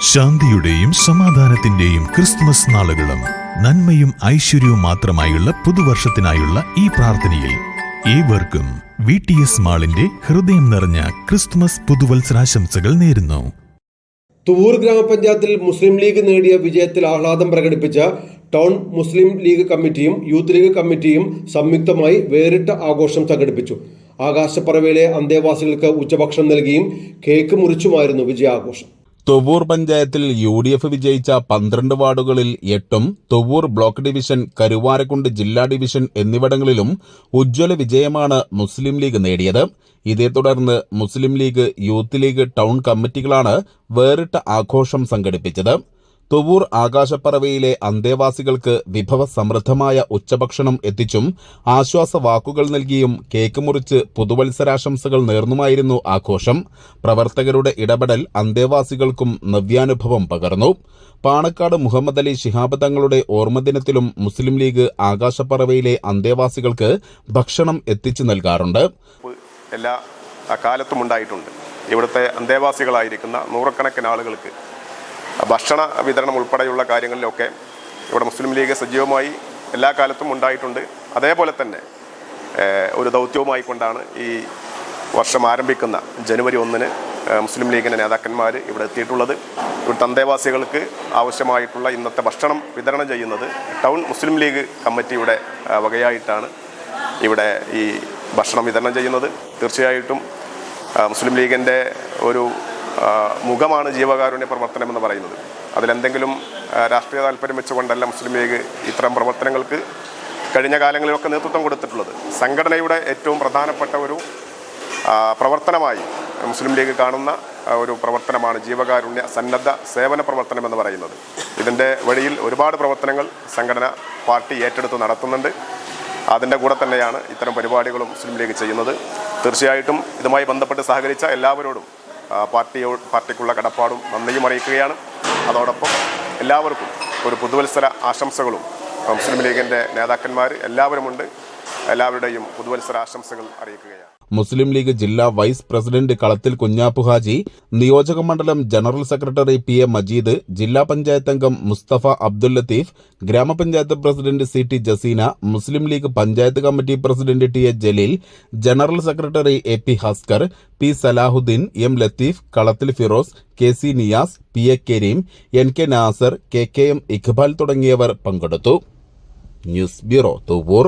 ശാന്തിയുടെയും സമാധാനത്തിന്റെയും ക്രിസ്തുമസ് നാളുകളും നന്മയും ഐശ്വര്യവും മാത്രമായുള്ള പുതുവർഷത്തിനായുള്ള ഈ പ്രാർത്ഥനയിൽ ഏവർക്കും വി ടി എസ് മാളിന്റെ ഹൃദയം നിറഞ്ഞ ക്രിസ്തുമസ് പുതുവത്സരാശംസകൾ നേരുന്നു. തുവൂർ ഗ്രാമപഞ്ചായത്തിൽ മുസ്ലിം ലീഗ് നേടിയ വിജയത്തിൽ ആഹ്ലാദം പ്രകടിപ്പിച്ച ടൗൺ മുസ്ലിം ലീഗ് കമ്മിറ്റിയും യൂത്ത് ലീഗ് കമ്മിറ്റിയും സംയുക്തമായി വേറിട്ട ആഘോഷം സംഘടിപ്പിച്ചു. ആകാശപ്പറവയിലെ അന്തേവാസികൾക്ക് ഉച്ചഭക്ഷണം നൽകിയും കേക്ക് മുറിച്ചുമായിരുന്നു വിജയാഘോഷം. തൊവ്വൂർ പഞ്ചായത്തിൽ യു ഡി എഫ് വിജയിച്ച പന്ത്രണ്ട് വാർഡുകളിൽ എട്ടും തൊവ്വൂർ ബ്ലോക്ക് ഡിവിഷൻ കരുവാരക്കുണ്ട് ജില്ലാ ഡിവിഷൻ എന്നിവിടങ്ങളിലും ഉജ്ജ്വല വിജയമാണ് മുസ്ലിം ലീഗ് നേടിയത്. ഇതേ തുടർന്ന് മുസ്ലിം ലീഗ് യൂത്ത് ലീഗ് ടൗൺ കമ്മിറ്റികളാണ് വേറിട്ട ആഘോഷം സംഘടിപ്പിച്ചത്. തുവൂർ ആകാശപ്പറവയിലെ അന്തേവാസികൾക്ക് വിഭവ സമൃദ്ധമായ ഉച്ചഭക്ഷണം എത്തിച്ചും ആശ്വാസ വാക്കുകൾ നൽകിയും കേക്ക് മുറിച്ച് പുതുവത്സരാശംസകൾ നേർന്നുമായിരുന്നു ആഘോഷം. പ്രവർത്തകരുടെ ഇടപെടൽ അന്തേവാസികൾക്കും നവ്യാനുഭവം പകർന്നു. പാണക്കാട് മുഹമ്മദ് അലി ശിഹാബ് തങ്ങളുടെ ഓർമ്മദിനത്തിലും മുസ്ലിം ലീഗ് ആകാശപ്പറവയിലെ അന്തേവാസികൾക്ക് ഭക്ഷണം എത്തിച്ചു നൽകാറുണ്ട്. എല്ലാ കാലത്തും ഉണ്ടായിട്ടുണ്ട് ഇവിടുത്തെ അന്തേവാസികളായിരിക്കുന്ന നൂറക്കണക്കിന് ആളുകൾക്ക് ഭക്ഷണ വിതരണം ഉൾപ്പെടെയുള്ള കാര്യങ്ങളിലൊക്കെ ഇവിടെ മുസ്ലിം ലീഗ് സജീവമായി എല്ലാ കാലത്തും ഉണ്ടായിട്ടുണ്ട്. അതേപോലെ തന്നെ ഒരു ദൗത്യവുമായി കൊണ്ടാണ് ഈ വർഷം ആരംഭിക്കുന്ന ജനുവരി ഒന്നിന് മുസ്ലിം ലീഗിന്റെ നേതാക്കന്മാർ ഇവിടെ എത്തിയിട്ടുള്ളത്. ഇവിടുത്തെ തന്തേവാസികൾക്ക് ആവശ്യമായിട്ടുള്ള ഇന്നത്തെ ഭക്ഷണം വിതരണം ചെയ്യുന്നത് ടൗൺ മുസ്ലിം ലീഗ് കമ്മിറ്റിയുടെ വകയായിട്ടാണ് ഇവിടെ ഈ ഭക്ഷണം വിതരണം ചെയ്യുന്നത്. തീർച്ചയായിട്ടും മുസ്ലിം ലീഗിന്റെ ഒരു മുഖമാണ് ജീവകാരുണ്യ പ്രവർത്തനം എന്ന് പറയുന്നത്. അതിലെന്തെങ്കിലും രാഷ്ട്രീയ താല്പര്യം വെച്ചുകൊണ്ടല്ല മുസ്ലിം ലീഗ് ഇത്തരം പ്രവർത്തനങ്ങൾക്ക് കഴിഞ്ഞ കാലങ്ങളിലൊക്കെ നേതൃത്വം കൊടുത്തിട്ടുള്ളത്. സംഘടനയുടെ ഏറ്റവും പ്രധാനപ്പെട്ട ഒരു പ്രവർത്തനമായി മുസ്ലിം ലീഗ് കാണുന്ന ഒരു പ്രവർത്തനമാണ് ജീവകാരുണ്യ സന്നദ്ധ സേവന പ്രവർത്തനം എന്ന് പറയുന്നത്. ഇതിന്റെ വഴിയിൽ ഒരുപാട് പ്രവർത്തനങ്ങൾ സംഘടന പാർട്ടി ഏറ്റെടുത്ത് നടത്തുന്നുണ്ട്. അതിന്റെ കൂടെ തന്നെയാണ് ഇത്തരം പരിപാടികളും മുസ്ലിം ലീഗ് ചെയ്യുന്നത്. തീർച്ചയായിട്ടും ഇതുമായി ബന്ധപ്പെട്ട് സഹകരിച്ച എല്ലാവരോടും പാർട്ടിയോ പാർട്ടിക്കുള്ള കടപ്പാടും നന്ദിയും അറിയിക്കുകയാണ്. അതോടൊപ്പം എല്ലാവർക്കും ഒരു പുതുവത്സര ആശംസകളും. മുസ്ലിം ലീഗിന്റെ നേതാക്കന്മാർ എല്ലാവരുമുണ്ട്. എല്ലാവരുടെയും പുതുവത്സര ആശംസകൾ അറിയിക്കുകയാണ്. മുസ്ലിം ലീഗ് ജില്ലാ വൈസ് പ്രസിഡന്റ് കളത്തിൽ കുഞ്ഞാപ്പു ഹാജി നിയോജക മണ്ഡലം general secretary P A Majeed ജില്ലാ പഞ്ചായത്ത് അംഗം മുസ്തഫ അബ്ദുൽ ലത്തീഫ് ഗ്രാമപഞ്ചായത്ത് president C T Jaseena Muslim League panchayat committee president T A Jaleel general secretary A P Haskar P Salahuddeen M Latheef Kalathil Firoz K C Niyas P A Kareem N K Nasar K K M Iqbal തുടങ്ങിയവർ പങ്കെടുത്തു. News bureau Thuvvur.